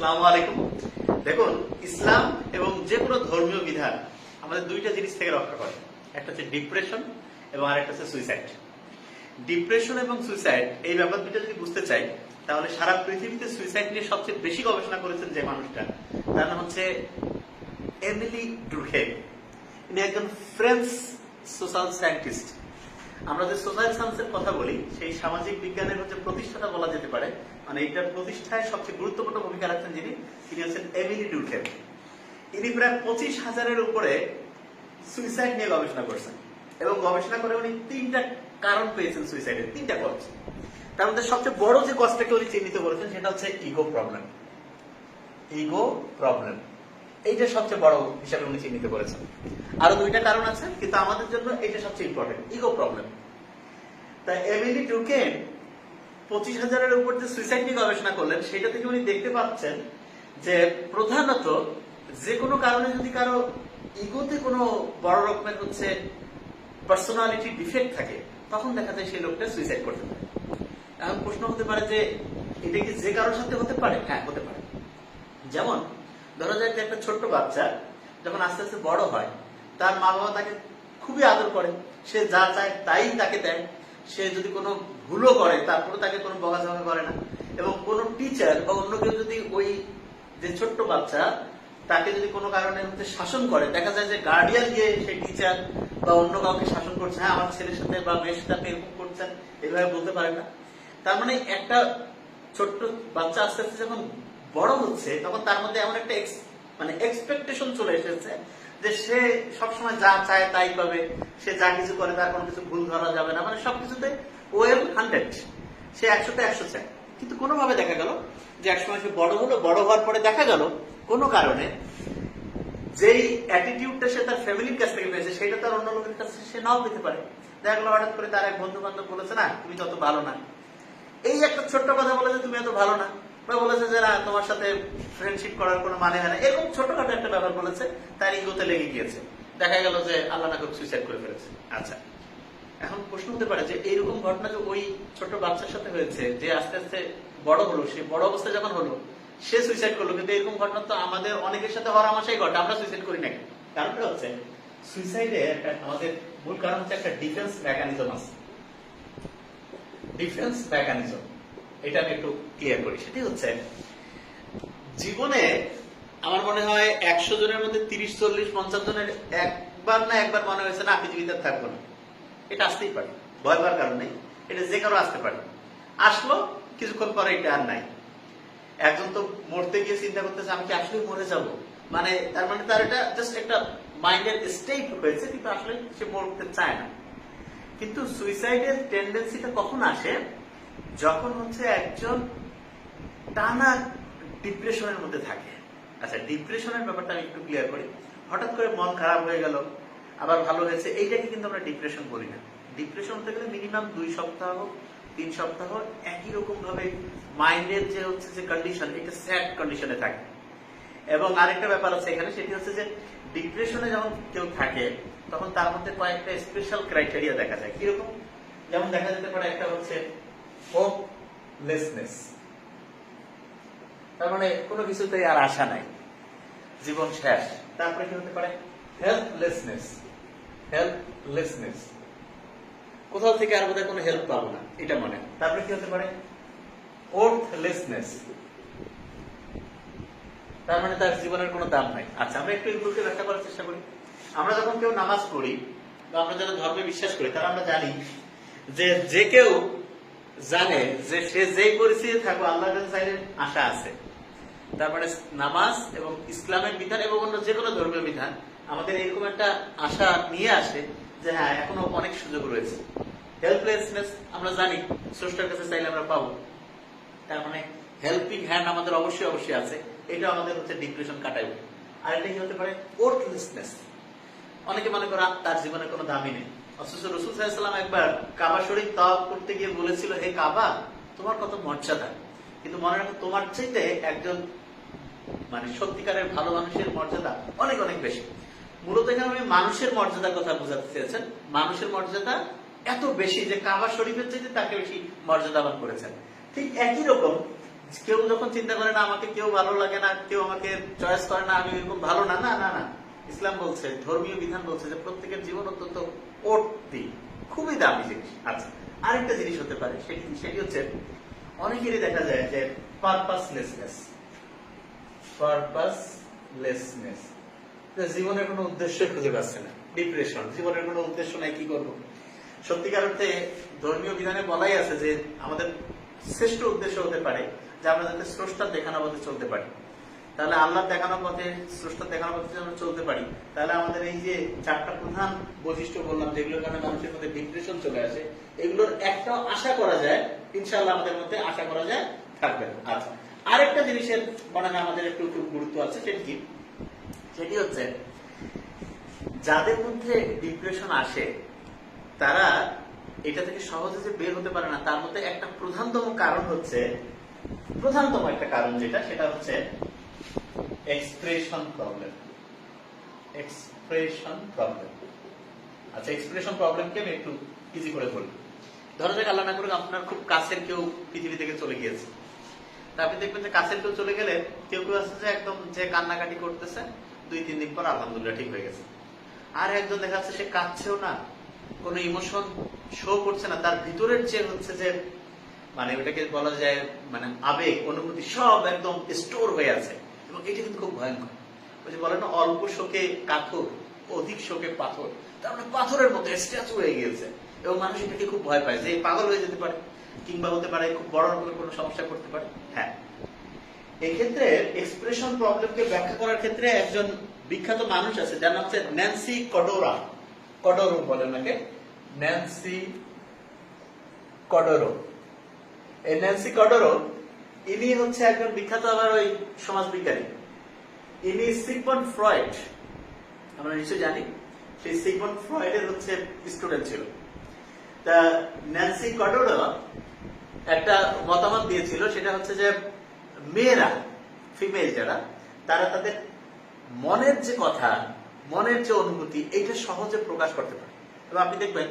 আসসালামু আলাইকুম। দেখুন, ইসলাম এবং যে কোনো ধর্মীয় বিধান আমাদের দুইটা জিনিস থেকে রক্ষা করে। একটা হচ্ছে ডিপ্রেশন এবং আরেকটা হচ্ছে সুইসাইড ডিপ্রেশন এবং সুইসাইড এই ব্যাপার দুটো যদি বুঝতে চাই, তাহলে সারা পৃথিবীতে সুইসাইড নিয়ে সবচেয়ে বেশি গবেষণা করেছেন যে মানুষটা, তার নাম হচ্ছে এমিলি ড্রুখেম ইনি একজন ফ্রেঞ্চ সোশ্যাল সায়েন্টিস্ট আমরা যে সোশ্যাল সায়েন্সের কথা বলি, সেই সামাজিক বিজ্ঞানের হচ্ছে প্রতিষ্ঠাতা বলা যেতে পারে। মানে এইটার প্রতিষ্ঠায় সবচেয়ে গুরুত্বপূর্ণ ভূমিকা রাখছেন যিনি, তিনি হচ্ছেন এমিলি ডুরখেম ইনি প্রায় পঁচিশ হাজারের উপরে সুইসাইড নিয়ে গবেষণা করছেন এবং গবেষণা করে উনি তিনটা কারণ পেয়েছেন সুইসাইডের, তিনটা কজ তার মধ্যে সবচেয়ে বড় যে কজটাকে উনি চিহ্নিত করেছেন, সেটা হচ্ছে ইগো প্রবলেম ইগো প্রবলেম এইটা সবচেয়ে বড় হিসাবে উনি চিহ্নিত করেছেন। আরও দুইটা কারণ আছে, কিন্তু আমাদের জন্য এটা সবচেয়ে ইম্পর্টেন্ট ইগো প্রবলেম তাই এমিলি টুকেন পঁচিশ হাজারের উপর যে সুইসাইড নিয়ে গবেষণা করলেন, সেটা থেকে উনি দেখতে পাচ্ছেন যে প্রধানত যে কোনো কারণে যদি কারও ইগোতে কোনো বড় রকমের হচ্ছে পার্সোনালিটি ডিফেক্ট থাকে, তখন দেখা যায় সেই লোকটা সুইসাইড করতে পারে। এখন প্রশ্ন হতে পারে যে এটা কি যে কারোর সাথে হতে পারে? হ্যাঁ হতে পারে। যেমন ধরা যায় একটা ছোট্ট বাচ্চা যখন আস্তে আস্তে বড় হয়, তার মা বাবা তাকে খুবই আদর করে। সে যা চায় তাই তাকে দেয়। সে যদি কোনো ভুলও করে তারপরে তাকে কোনো বকাঝকা করে না। এবং কোনো টিচার বা অন্য কেউ যদি ওই যে ছোট্ট বাচ্চা, তাকে যদি কোনো কারণে হচ্ছে শাসন করে, দেখা যায় যে গার্ডিয়ান গিয়ে সেই টিচার বা অন্য কাউকে শাসন করছে হ্যাঁ আমার ছেলের সাথে বা মেয়ের সাথে আপনি এরকম করছেন, এভাবে বলতে পারে না। তার মানে একটা ছোট্ট বাচ্চা আস্তে আস্তে যখন বড় হচ্ছে, তখন তার মধ্যে এমন একটা মানে এক্সপেকটেশন চলে এসেছে যে সে সবসময় যা চায় তাই পাবে, সে যা কিছু করে তার কোনো কিছু ভুল ধরা যাবে না মানে সবকিছুতে ওয়েল হান্ড্রেড সে একশোতে একশো চায়। কিন্তু কোনোভাবে দেখা গেল যে একসময় সে বড় হলো, বড় হওয়ার পরে দেখা গেল কোনো কারণে যেই অ্যাটিটিউডটা সে তার ফ্যামিলির কাছ থেকে পেয়েছে, সেটা তার অন্য লোকের কাছে সে নাও পেতে পারে। দেখা গেলো হঠাৎ করে তার এক বন্ধু বান্ধব বলেছে, না, তুমি তত ভালো না। এই একটা ছোট্ট কথা বলেছে তুমি এত ভালো না। বা বলেছে যে, না, তোমার সাথে ফ্রেন্ডশিপ করার কোনো মানে হয় না। এরকম ছোটখাটো একটা ব্যাপার বলেছে, তার ইগোতে লেগে গিয়েছে। দেখা গেল যে, আল্লাহ না সুইসাইড করে ফেলেছে। আচ্ছা এখন প্রশ্ন হতে পারে যে, এইরকম ঘটনা যে ওই ছোট বাচ্চার সাথে হয়েছে, যে আস্তে আস্তে বড় হলো, সে বড় অবস্থায় যখন হলো, সে সুইসাইড করল। কিন্তু এরকম ঘটনা তো আমাদের অনেকের সাথে হওয়ার আমাশাই ঘটে। আমরা সুইসাইড করি না? কারণটা হচ্ছে সুইসাইডে আমাদের মূল কারণ হচ্ছে একটা ডিফেন্স মেকানিজম আছে। ডিফেন্স মেকানিজম এটা আমি একটু ক্লিয়ার করি। সেটি হচ্ছে, জীবনে আমার মনে হয় একশো জনের মধ্যে তিরিশ, চল্লিশ, পঞ্চাশ জনের একবার না একবার মনে হয়েছে না, পৃথিবীতে থাকব না। এটা আসতেই পারে। ভয় পাওয়ার কারণ নেই। এটা যে কারও আসতে পারে। আসলো, কিছুক্ষণ পরে এটা আর নাই। একজন তো মরতে গিয়ে চিন্তা করতেছে, আমি কি আসলে মরে যাব? মানে তার মানে তার এটা জাস্ট একটা মাইন্ডের স্টেট হয়েছে, কিন্তু আসলে সে মরতে চায় না। কিন্তু সুইসাইডের টেন্ডেন্সিটা কখন আসে? যখন হচ্ছে একজন টানা ডিপ্রেশনের মধ্যে থাকে। আচ্ছা ডিপ্রেশনের ব্যাপারটা আমি একটু ক্লিয়ার করি। হঠাৎ করে মন খারাপ হয়ে গেল, আবার ভালো হয়েছে, এইটাকে কিন্তু আমরা ডিপ্রেশন বলি না। ডিপ্রেশন হতে গেলে মিনিমাম দুই সপ্তাহ, তিন সপ্তাহ, একই রকম ভাবে মাইন্ডের যে হচ্ছে যে কন্ডিশন এটা স্যাড কন্ডিশনে থাকে। এবং আরেকটা ব্যাপার আছে এখানে, সেটি হচ্ছে যে ডিপ্রেশনে যখন কেউ থাকে, তখন তার মধ্যে কয়েকটা স্পেশাল ক্রাইটেরিয়া দেখা যায়। কীরকম? যেমন দেখা যেতে পারে একটা হচ্ছে হোপলেসনেস তার মানে কোনো কিছুতেই আর আশা নাই। জীবন শেষ। তারপরে কি হতে পারে? হেল্পলেসনেস হেল্পলেসনেস কোথাও থেকে আর বোধহয় কোনো হেল্প পাবো না, এটা মনে। তারপরে কি হতে পারে? তার মানে তার জীবনের কোনো দাম নাই। আচ্ছা আমরা একটু এগুলোকে ব্যাখ্যা করার চেষ্টা করি। আমরা যখন কেউ নামাজ পড়ি বা আমরা যারা ধর্মে বিশ্বাস করি, তারা আমরা জানি যে যে কেউ জানে যে সে যেই পরিস্থিতি থাকবে আল্লাহর কাছে আশা আছে। তারপরে নামাজ এবং ইসলামের বিধান এবং অন্য যে কোনো ধর্মীয় বিধান, আমাদের এরকম একটা আশা নিয়ে আসে যে হ্যাঁ এখনও অনেক সুযোগ রয়েছে। হেল্পলেসনেস আমরা জানি, স্রষ্টার কাছে চাইলে আমরা পাবো। তার মানে হেল্পিং হ্যান্ড আমাদের অবশ্যই অবশ্যই আছে। এটা আমাদের হচ্ছে ডিপ্রেশন কাটাইবে আর এটা কি হতে পারে? ওর্থলেসনেস অনেকে মনে করে তার জীবনে কোনো দামি নেই। অথচ রসুল একবার কাবা শরীফ তাওয়াফ করতে গিয়ে বলেছিল, হে কাবা, তোমার কত মর্যাদা? কিন্তু মনে রাখো, তোমার চাইতে একজন মানে সত্যিকারের ভালো মানুষের মর্যাদা অনেক অনেক বেশি। মূলত এখানে আমি মানুষের মর্যাদার কথা বোঝাতে চেয়েছেন। মানুষের মর্যাদা এত বেশি যে কাবা শরীফের চাইতে তাকে বেশি মর্যাদাবান করেছেন। ঠিক একই রকম, কেউ যখন চিন্তা করে, না, আমাকে কেউ ভালো লাগে না, কেউ আমাকে চয়েস করে না, আমি এরকম ভালো না না না না। ইসলাম বলছে, ধর্মীয় বিধান বলছে যে প্রত্যেকের জীবন অত্যন্ত অতি খুবই দামি জিনিস। আচ্ছা আরেকটা জিনিস হতে পারে, সেটি সেটি হচ্ছে, অনেকেরই দেখা যায় যে পারপাসলেসনেস পারপাসলেসনেস জীবনের কোনো উদ্দেশ্য খুঁজে পাচ্ছে না। ডিপ্রেশন জীবনের কোনো উদ্দেশ্য নাই, কি করব? সত্যিকার অর্থে, ধর্মীয় বিধানে বলাই আছে যে আমাদের শ্রেষ্ঠ উদ্দেশ্য হতে পারে যে আমরা যাতে স্রষ্টার দেখানো পথে চলতে পারি। তাহলে আল্লাহ দেখানো পথে, স্রষ্টার দেখানো পথে আমরা চলতে পারি। তাহলে আমাদের এই যে চারটা প্রধান বৈশিষ্ট্য বললাম, যেগুলোর কারণে মানুষের মধ্যে ডিপ্রেশন চলে আসে, এগুলোর একটাও আশা করা যায়, ইনশাআল্লাহ আমাদের মধ্যে আশা করা যায় থাকবে। আচ্ছা আরেকটা জিনিসের মনে আমাদের একটু একটু গুরুত্ব আছে, সেটি কি? সেটি হচ্ছে, যাদের মধ্যে ডিপ্রেশন আসে, তারা এটা থেকে সহজে যে বের হতে পারে না, তার মধ্যে একটা প্রধানতম কারণ হচ্ছে, প্রধানতম একটা কারণ যেটা, সেটা হচ্ছে এক্সপ্রেশন প্রবলেম এক্সপ্রেশন প্রবলেম আচ্ছা এক্সপ্রেশন প্রবলেমকে আমি একটু ইজি করে বলি। ধরো যাক আল্লাহ না করে আপনার খুব কাছের কেউ পৃথিবী থেকে চলে গিয়েছে। তা দেখবেন যে কাছের কেউ চলে গেলে কেউ কেউ আছে যে একদম যে কান্নাকাটি করতেছে, দুই, তিন দিন পর আলহামদুলিল্লাহ ঠিক হয়ে গেছে। আর একজন দেখা যাচ্ছে সে কাঁদছেও না, কোনো ইমোশন শো করছে না, তার ভিতরের যে হচ্ছে যে মানে ওটাকে বলা যায় মানে আবেগ, অনুভূতি সব একদম স্টোর হয়ে আছে। এবং এটা কিন্তু খুব ভয়ঙ্কর। ওই যে বলে না, অল্প শোকে কাঠোর অধিক শোকে পাথর। তার মানে পাথরের মতো স্ট্যাচু হয়ে গিয়েছে। এবং মানুষ এটাকে খুব ভয় পায় যে পাগল হয়ে যেতে পারে, কিংবা হতে পারে খুব বড় রকমের কোনো সমস্যা করতে পারে। হ্যাঁ। এক্ষেত্রে এক্সপ্রেশন প্রবলেমকে ব্যাখ্যা করার ক্ষেত্রে একজন বিখ্যাত মানুষ আছে, যার নাম হচ্ছে ন্যান্সি কডোরা কডোরো বলে ওনাকে। ন্যান্সি কডোরো এই ন্যান্সি কডোরো ইনি হচ্ছে একজন বিখ্যাত আবার ওই সমাজবিজ্ঞানী। ইনি সিগমন্ড ফ্রয়েড, আমরা নিশ্চয়ই জানি, সেই সিগমন্ড ফ্রয়েডের হচ্ছে স্টুডেন্ট ছিল। তা ন্যান্সি কডোরো একটা মতামত দিয়েছিল, সেটা হচ্ছে যে মেয়েরা, ফিমেল যারা, তারা তাদের মনের যে কথা, মনের যে অনুভূতি, এইটা সহজে প্রকাশ করতে পারে। এবং আপনি দেখবেন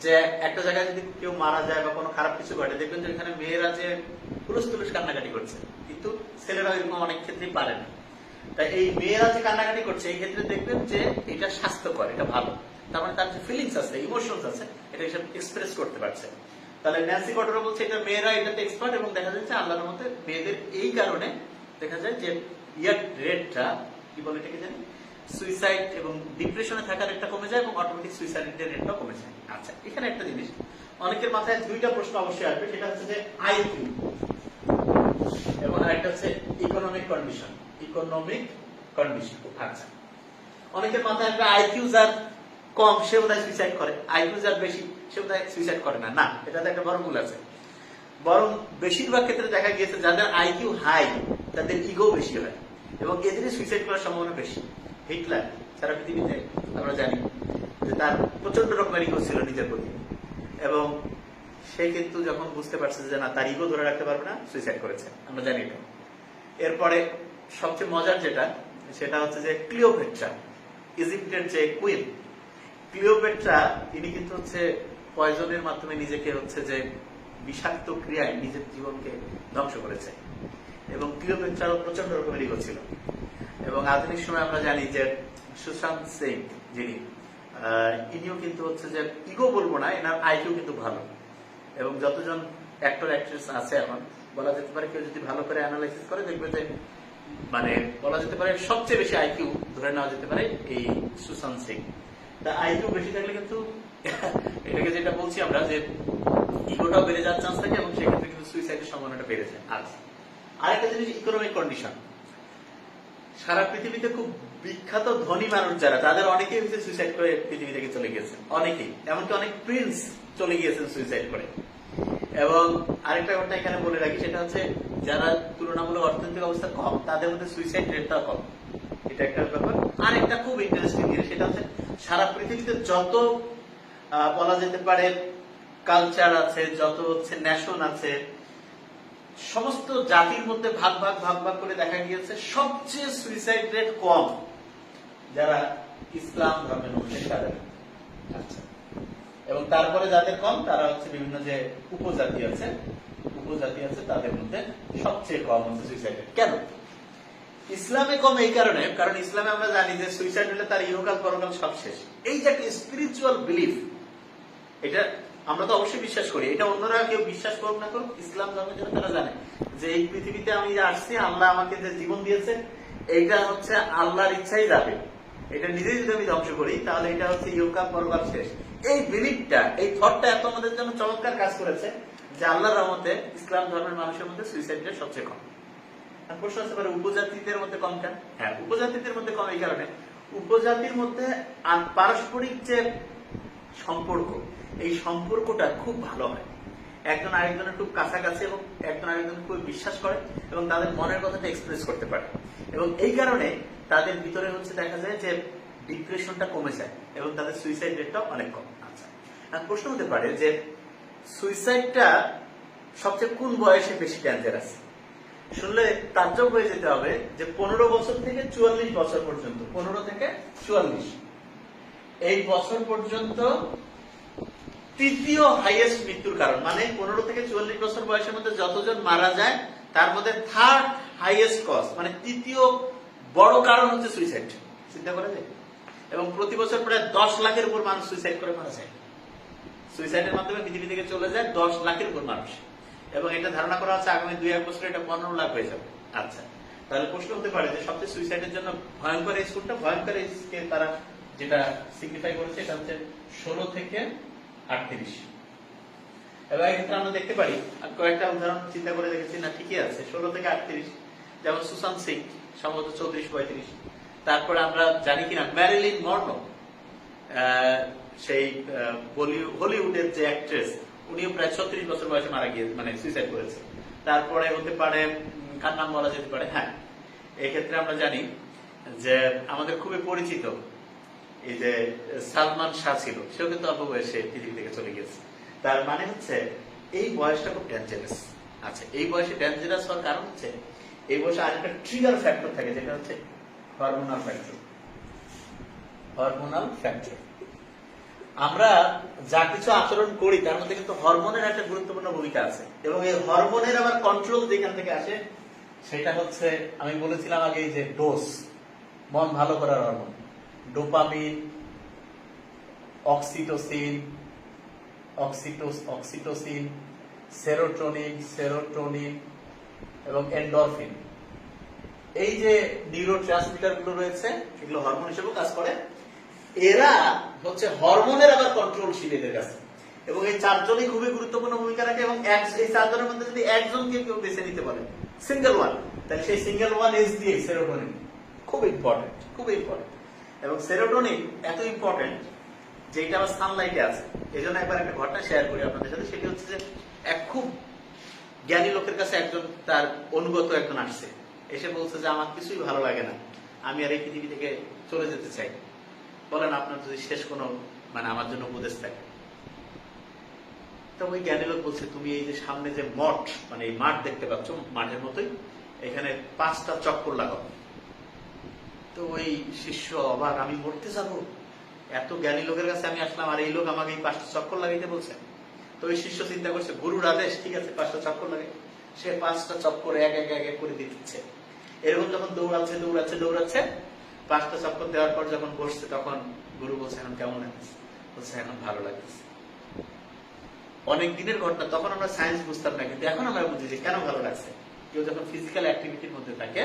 যে একটা জায়গায় যদি কেউ মারা যায় বা কোনো খারাপ কিছু ঘটে, দেখবেন যে এখানে মেয়েরা যে পুরুষ পুরুষ কান্নাকাটি করছে। কিন্তু ছেলেরা এরকম অনেক ক্ষেত্রেই পারে না। তাই এই মেয়েরা যে কান্নাকাটি করছে, এই ক্ষেত্রে দেখবেন যে এটা স্বাস্থ্যকর, এটা ভালো। তার মানে তার যে ফিলিংস আছে ইমোশনস আছে, এটা হিসাব এক্সপ্রেস করতে পারছে। তাহলে ন্যান্সি কটরা বলছে, এটা মেয়েরা এটাতে এক্সপার্ট এবং দেখা যাচ্ছে আল্লাহর মধ্যে মেয়েদের এই কারণে দেখা যায় যে ইয়ার রেটটা কি বলে এটাকে জানি? সুইসাইড এবং ডিপ্রেশনে থাকার রেটটা কমে যায় এবং অটোমেটিক সুইসাইডের রেটটা কমে যায়। আচ্ছা এখানে একটা জিনিস। অনেকের মাথায় দুইটা প্রশ্ন অবশ্যই আসবে, সেটা হচ্ছে যে আইকিউ আরেকটা হচ্ছে ইকোনমিক কন্ডিশন ইকোনমিক কন্ডিশন আচ্ছা। অনেকের আইকিউ যার কম, সে সুইসাইড করে। আইকিউ যার বেশি, সে বোধহয় সুইসাইড করে না। না এটাতে একটা বড় ভুল আছে। বরং বেশিরভাগ ক্ষেত্রে দেখা গিয়েছে যাদের আইকিউ হাই তাদের ইগো বেশি হয় এবং এদেরই সুইসাইড করার সম্ভাবনা বেশি। হিটলার, সারা পৃথিবীতে আমরা জানি যে তার প্রচণ্ড রকমের ইগো ছিল নিজের প্রতি। এবং সে কিন্তু যখন বুঝতে পারছে যে না, তার ইগো ধরে রাখতে পারবে না সুইসাইড করেছে। আমরা জানি এটা। এরপরে সবচেয়ে মজার যেটা, সেটা হচ্ছে যে ক্লিওপেট্রা ইজিপ্টের যে কুইন ক্লিওপেট্রা ইনি কিন্তু হচ্ছে পয়জনের মাধ্যমে নিজেকে হচ্ছে যে বিষাক্ত ক্রিয়ায় নিজের জীবনকে ধ্বংস করেছে। এবং ক্লিওপেট্রারও প্রচণ্ড রকমের ইগো ছিল। এবং আধুনিক সময় আমরা জানি যে সুশান্ত সিং যিনি ইনিও কিন্তু হচ্ছে যে ইগো বলব না, এনার আইকিউ কিন্তু ভালো। এবং যতজন অ্যাক্টর অ্যাক্ট্রেস আছে এখন, বলা যেতে পারে কেউ যদি ভালো করে অ্যানালাইসিস করে দেখবে যে মানে বলা যেতে পারে সবচেয়ে বেশি আইকিউ ধরে নেওয়া যেতে পারে এই সুশান্ত সিং। তা আইকিউ বেশি থাকলে কিন্তু এটাকে যেটা বলছি আমরা যে ইগোটাও বেড়ে যাওয়ার চান্স থাকে এবং সেক্ষেত্রে কিন্তু সুইসাইডের সম্ভাবনাটা বেড়ে যায়। আচ্ছা আরেকটা জিনিস ইকোনমিক কন্ডিশন সারা পৃথিবীতে খুব বিখ্যাত ধনী মানুষ যারা, তাদের অনেকেই হচ্ছে সুইসাইড করে পৃথিবী থেকে চলে গেছে অনেকেই, এমনকি অনেক প্রিন্স চলে গিয়েছেন সুইসাইড করে। এবং আরেকটা কথা এখানে বলে রাখি, সেটা হচ্ছে যারা তুলনামূলক অর্থনৈতিক অবস্থা কম, তাদের মধ্যে সুইসাইড রেটটা কম। এটা একটা ব্যাপার। আর একটা খুব ইন্টারেস্টিং জিনিস, সেটা হচ্ছে সারা পৃথিবীতে যত বলা যেতে পারে কালচার আছে, যত হচ্ছে ন্যাশন আছে, সমস্ত জাতির মধ্যে ভাগ ভাগ ভাগ ভাগ করে দেখা গিয়েছে, সবচেয়ে সুইসাইড রেট কম যারা ইসলাম ধর্মের মধ্যে তাদের আচ্ছা। এবং তারপরে যাদের কম, তারা হচ্ছে বিভিন্ন যে উপজাতি আছে উপজাতি আছে তাদের মধ্যে সবচেয়ে কম হচ্ছে সুইসাইড কেন? ইসলামে কম এই কারণে, কারণ ইসলামে আমরা জানি যে সুইসাইড হলে তার ইহকাল, পরকাল সব শেষ। এই যে একটা স্পিরিচুয়াল বিলিফ এটা আমরা তো অবশ্যই বিশ্বাস করি। এটা অন্যরা কেউ বিশ্বাস করুক না করুক, ইসলাম ধর্মের জন্য তারা জানে যে এই পৃথিবীতে আমি যে আসছি, আল্লাহ আমাকে যে জীবন দিয়েছে, এইটা হচ্ছে আল্লাহর ইচ্ছাই যাবে। এটা নিজে যদি আমি ধ্বংস করি, তাহলে এটা হচ্ছে ইয়োকা পরকাল শেষ। এই বিলিফটা এই থটটা এত আমাদের জন্য চমৎকার কাজ করেছে যে আল্লাহর রহমতে ইসলাম ধর্মের মানুষের মধ্যে সুইসাইডটা সবচেয়ে কম। প্রশ্ন আসতে পারে উপজাতিদের মধ্যে কম কেন? হ্যাঁ উপজাতিদের মধ্যে কম এই কারণে। উপজাতির মধ্যে পারস্পরিক যে সম্পর্ক, এই সম্পর্কটা খুব ভালো হয়। একজন আরেকজনের খুব কাছাকাছি এবং একজন আরেকজন খুব বিশ্বাস করে এবং তাদের মনের কথাটা এক্সপ্রেস করতে পারে। এবং এই কারণে তাদের ভিতরে হচ্ছে দেখা যায় যে ডিপ্রেশনটা কমে যায় এবং তাদের সুইসাইড রেটটা অনেক কম। আচ্ছা প্রশ্ন হতে পারে যে সুইসাইডটা সবচেয়ে কোন বয়সে বেশি ডেঞ্জারাস শুনলে তাজ্জব হয়ে যেতে হবে যে পনেরো বছর থেকে চুয়াল্লিশ বছর পর্যন্ত, পনেরো থেকে চুয়াল্লিশ। এই বছর পর্যন্ত তৃতীয় হাইয়েস্ট মৃত্যুর কারণ মানে পনেরো থেকে চুয়াল্লিশ বছর বয়সের মধ্যে যতজন মারা যায়, তার মধ্যে থার্ড হাইয়েস্ট কজ মানে তৃতীয় বড় কারণ হচ্ছে সুইসাইড চিন্তা করা যায়? এবং প্রতি বছর প্রায় দশ লাখের উপর মানুষ সুইসাইড করে মারা যায়। সুইসাইডের মাধ্যমে পৃথিবী থেকে চলে যায় দশ লাখের উপর মানুষ। এবং এটা ধারণা করা হচ্ছে আগামী দুই এক বছরে এটা পনেরো লাখ হয়ে যাবে। আচ্ছা তাহলে প্রশ্ন হতে পারে যে সবচেয়ে সুইসাইডের জন্য ভয়ঙ্কর এই স্কুলটা, ভয়ঙ্কর এজকে তারা যেটা সিগনিফাই করেছে, এটা হচ্ছে ষোলো থেকে আটত্রিশ। এবার এক্ষেত্রে আমরা দেখতে পারি কয়েকটা উদাহরণ চিন্তা করে দেখেছি না, ঠিকই আছে। ষোলো থেকে আটত্রিশ, যেমন সুশান্ত সিং, সম্ভবত চৌত্রিশ পঁয়ত্রিশ। তারপরে আমরা জানি কিনা ম্যারিলিন মর্নো সেই হলিউডের যে অ্যাক্ট্রেস উনিও প্রায় ছত্রিশ বছর বয়সে মারা গিয়ে মানে সুইসাইড করেছে। তারপরে হতে পারে কার নাম বলা যেতে পারে? হ্যাঁ এক্ষেত্রে আমরা জানি যে আমাদের খুবই পরিচিত এই যে সালমান শাহ ছিল, সেও কিন্তু অল্প বয়সে পৃথিবী থেকে চলে গেছে তার মানে হচ্ছে, এই বয়সটা খুব ডেঞ্জারাস আচ্ছা এই বয়সে ডেঞ্জারাস হওয়ার কারণ হচ্ছে, এই বয়সে আরেকটা ট্রিগার ফ্যাক্টর থাকে, যেটা হচ্ছে হরমোনাল ফ্যাক্টর হরমোনাল ফ্যাক্টর আমরা যা কিছু আচরণ করি, তার মধ্যে কিন্তু হরমোনের একটা গুরুত্বপূর্ণ ভূমিকা আছে। এবং এই হরমোনের আবার কন্ট্রোল যেখান থেকে আসে, সেটা হচ্ছে, আমি বলেছিলাম আগে যে ডোজ মন ভালো করার hormone dopamine oxytocin oxytocin oxytocin serotonin serotonin এবং এন্ডরফিন এই যে নিউরো ট্রান্সমিটারগুলো রয়েছে, এগুলো হরমোন হিসেবে কাজ করে। এরা হচ্ছে হরমোনের আবার কন্ট্রোলশীল এদের কাছে। এবং এই চারজনই খুবই গুরুত্বপূর্ণ ভূমিকা রাখে এবং এই চারজনের মধ্যে যদি একজনকে কেউ বেছে নিতে পারে সিঙ্গেল ওয়ান তাহলে সেই সিঙ্গেল ওয়ান এস দিয়ে সেরোটোনিন খুব ইম্পর্টেন্ট খুব ইম্পর্টেন্ট এবং সেরোটোনিন এত ইম্পর্টেন্ট যে এটা আবার সানলাইটে আছে। এই জন্য একবার একটা ঘটনা শেয়ার করি আপনাদের সাথে, সেটি হচ্ছে যে এক খুব জ্ঞানী লোকের কাছে একজন তার অনুগত একজন আসছে। এসে বলছে যে, আমার কিছুই ভালো লাগে না। আমি আর এই পৃথিবী থেকে চলে যেতে চাই। বলেন, আপনার যদি শেষ কোনো মানে আমার জন্য উপদেশ থাকে। তো ওই জ্ঞানী লোক বলছে, তুমি এই যে সামনে যে মঠ মানে এই মাঠ দেখতে পাচ্ছ, মাঠের মতোই, এখানে পাঁচটা চক্কর লাগাও। তো ওই শিষ্য অবাক, আমি মরতে যাব? এত জ্ঞানী লোকের কাছে আমি আসলাম, আর এই লোক আমাকে এই পাঁচটা চক্কর লাগাইতে বলছে। তো ওই শিষ্য চিন্তা করছে, গুরুর আদেশ, ঠিক আছে, পাঁচটা চক্কর লাগে সে পাঁচটা চক্কর এক এক এক করে দিচ্ছে। এরকম যখন দৌড়াচ্ছে দৌড়াচ্ছে দৌড়াচ্ছে, পাঁচটা চক্কর দেওয়ার পর যখন বসছে, তখন গুরু বলছে, এখন কেমন লাগছে বলছে, এখন ভালো লাগছে অনেক দিনের ঘটনা, তখন আমরা সায়েন্স বুঝতাম না, কিন্তু এখন আমরা বুঝি যে কেন ভালো লাগছে। কেউ যখন ফিজিক্যাল অ্যাক্টিভিটির মধ্যে থাকে,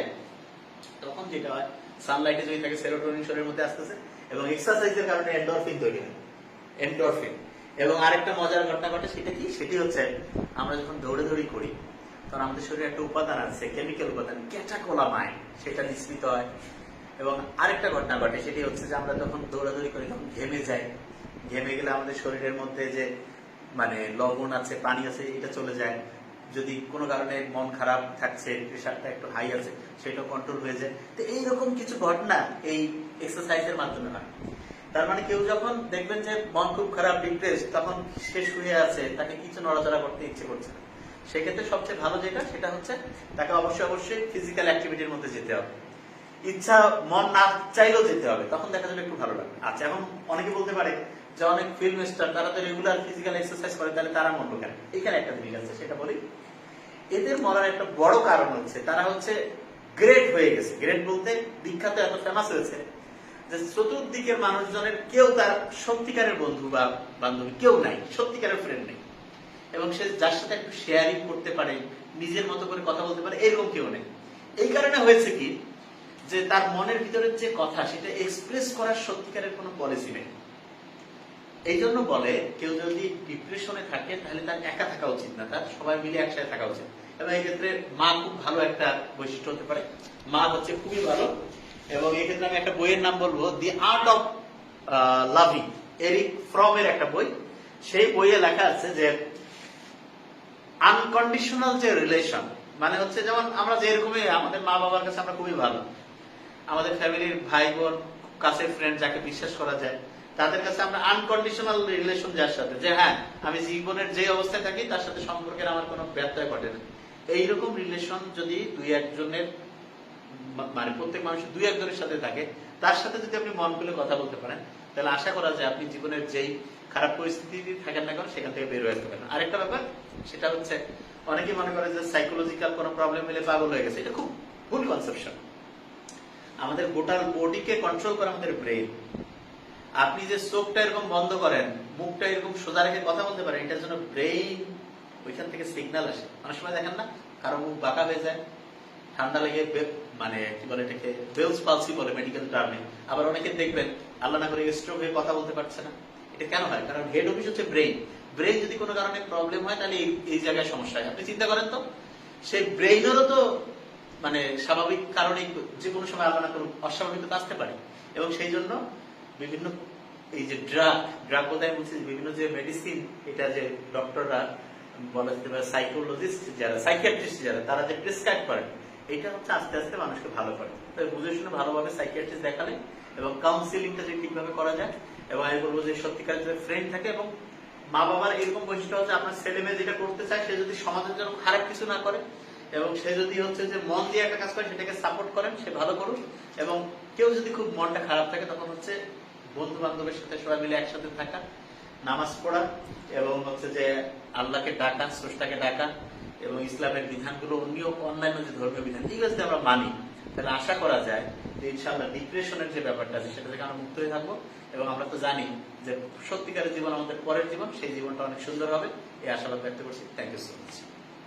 তখন যেটা হয় সানলাইটে যদি থাকে সেরোটোনিন শরীরের মধ্যে আসতেছে এবং এক্সারসাইজের কারণে এন্ডরফিন তৈরি হয়। এন্ডরফিন এবং আরেকটা মজার ঘটনা ঘটে, সেটা কি? সেটি হচ্ছে, আমরা যখন দৌড়ে দৌড়ি করি তখন আমাদের শরীরে একটা উপাদান আছে কেমিক্যাল উপাদান ক্যাটাকোলামাইন সেটা নিঃসৃত হয়। এবং আরেকটা ঘটনা ঘটে, সেটি হচ্ছে যে আমরা যখন দৌড়াদৌড়ি করি, তখন ঘেমে যাই। ঘেমে গেলে আমাদের শরীরের মধ্যে যে মানে লবণ আছে, পানি আছে, এটা চলে যায়। যদি কোনো কারণে মন খারাপ থাকছে প্রেশারটা একটু হাই আছে সেটা কন্ট্রোল হয়ে যায়। তো এইরকম কিছু ঘটনা এই এক্সারসাইজের মাধ্যমে হয়। তার মানে কেউ যখন দেখবেন যে মন খুব খারাপ ডিপ্রেস তখন সে শুয়ে আছে, তাকে কিছু নড়াচড়া করতে ইচ্ছে করছে না। সেক্ষেত্রে সবচেয়ে ভালো যেটা, সেটা হচ্ছে তাকে অবশ্যই অবশ্যই ফিজিক্যাল অ্যাক্টিভিটির মধ্যে যেতে হবে। ইচ্ছা, মন না চাইলেও যেতে হবে, তখন দেখা যাবে একটু ভালো লাগবে। আচ্ছা এখন অনেকে বলতে পারে যে অনেক ফিল্ম স্টার তারা তো রেগুলার ফিজিক্যাল এক্সারসাইজ করে, তাহলে তারা মন কেন? এখানে একটা জিনিস আছে, সেটা বলি। এদের মরার একটা বড় কারণ হচ্ছে, তারা হচ্ছে গ্রেট হয়ে গেছে। গ্রেট বলতে বিখ্যাত এত ফেমাস হয়েছে যে চতুর্দিকের মানুষজনের কেউ তার সত্যিকারের বন্ধু বা বান্ধবী কেউ নাই, সত্যিকারের ফ্রেন্ড নেই। এবং সে যার সাথে একটু শেয়ারিং করতে পারে, নিজের মতো করে কথা বলতে পারে, এরকম কেউ নেই। এই কারণে হয়েছে কি, যে তার মনের ভিতরের যে কথা, সেটা এক্সপ্রেস করার সত্যিকারের কোনো পলিসি নেই। এই জন্য বলে, কেউ যদি ডিপ্রেশনে থাকে, তাহলে তার একা থাকা উচিত না, তার সবাই মিলে একসাথে থাকা উচিত। এবং এই ক্ষেত্রে মা খুব ভালো একটা বৈশিষ্ট্য হতে পারে। মা হচ্ছে খুবই ভালো, এবং এই ক্ষেত্রে আমি একটা বইয়ের নাম বলব the art of loving Erich Fromm এর একটা বই। সেই বইয়ে লেখা আছে যে আনকন্ডিশনাল যে রিলেশন মানে হচ্ছে যেমন আমরা যেরকমই, আমাদের মা বাবার কাছে আমরা খুবই ভালো। আমাদের ফ্যামিলির ভাই বোন কাছের ফ্রেন্ড যাকে বিশ্বাস করা যায়, তাদের কাছে আমরা আনকন্ডিশনাল রিলেশন যার সাথে, যে হ্যাঁ আমি জীবনের যে অবস্থায় থাকি, তার সাথে সম্পর্কের আমার কোনো ব্যত্যয় ঘটে না। এইরকম রিলেশন যদি দুই একজনের মানে প্রত্যেক মানুষের দুই একজনের সাথে থাকে। তার সাথে যদি আপনি মন খুলে কথা বলতে পারেন, তাহলে আশা করা যায় আপনি জীবনের যেই খারাপ পরিস্থিতি থাকেন না কেন, সেখান থেকে বের হয়ে আসতে পারেন। আরেকটা ব্যাপার, সেটা হচ্ছে অনেকে মনে করে যে সাইকোলজিক্যাল কোনো প্রবলেম হলে পাগল হয়ে গেছে। এটা খুব ভুল কনসেপশন আমাদের গোটাল বডিকে কন্ট্রোল করে আমাদের ব্রেন আপনি যে চোখটা এরকম বন্ধ করেন, মুখটা এরকম সোজা রেখে কথা বলতে পারেন, এটার জন্য ব্রেইন ওইখান থেকে সিগন্যাল আসে। অনেক সময় দেখেন না, কারও মুখ বাঁকা হয়ে যায়, ঠান্ডা লেগে মানে কি বলে এটাকে বেলস পালসি বলে মেডিকেল টার্মে আবার অনেকে দেখবেন, আল্লাহ না করে স্ট্রোক হয়ে কথা বলতে পারছে না। এটা কেন হয়? কারণ হেড অফিস হচ্ছে ব্রেইন ব্রেইন যদি কোনো কারণে প্রবলেম হয়, তাহলে এই- জায়গায় সমস্যা হয়। আপনি চিন্তা করেন তো সেই ব্রেইনেরও তো মানে স্বাভাবিক কারণে যে কোনো সময় আল্লাহ না করুন অস্বাভাবিকতা আসতে পারে। এবং সেই জন্য বিভিন্ন এই যে ড্রাগ ড্রাগ আমি বলছি বিভিন্ন যে মেডিসিন এটা যে ডক্টররা বলা যেতে পারে সাইকোলজিস্ট যারা সাইকিয়াট্রিস্ট যারা, তারা যে প্রেসক্রাইব করেন এটা হচ্ছে আস্তে আস্তে মানুষকে ভালো করে। তাই বুঝে শুনে ভালোভাবে সাইকিয়াট্রিস্ট দেখালে এবং কাউন্সিলিংটা যে ঠিকভাবে করা যায়, এবং আমি বলব যে সত্যিকার যে ফ্রেন্ড থাকে এবং মা বাবার এরকম বৈশিষ্ট্য হচ্ছে, আপনার ছেলে মেয়ে যেটা করতে চায়, সে যদি সমাজের জন্য খারাপ কিছু না করে, এবং সে যদি হচ্ছে যে মন দিয়ে একটা কাজ করে, সেটাকে সাপোর্ট করেন, সে ভালো করুন এবং কেউ যদি খুব মনটা খারাপ থাকে, তখন হচ্ছে বন্ধু বান্ধবের সাথে সবাই মিলে একসাথে থাকা, নামাজ পড়া, এবং হচ্ছে যে আল্লাহকে ডাকা, স্রষ্টাকে ডাকা এবং ইসলামের বিধানগুলো অন্য অন্যান্য যে ধর্মীয় বিধান, এগুলো যদি আমরা মানি, তাহলে আশা করা যায় যে ইনশাআল্লাহ ডিপ্রেশনের যে ব্যাপারটা আছে, সেটা থেকে আমরা মুক্ত হয়ে থাকব। এবং আমরা তো জানি যে সত্যিকারের জীবন আমাদের পরের জীবন, সেই জীবনটা অনেক সুন্দর হবে। এই আশাবাদ ব্যক্ত করছি। Thank you so much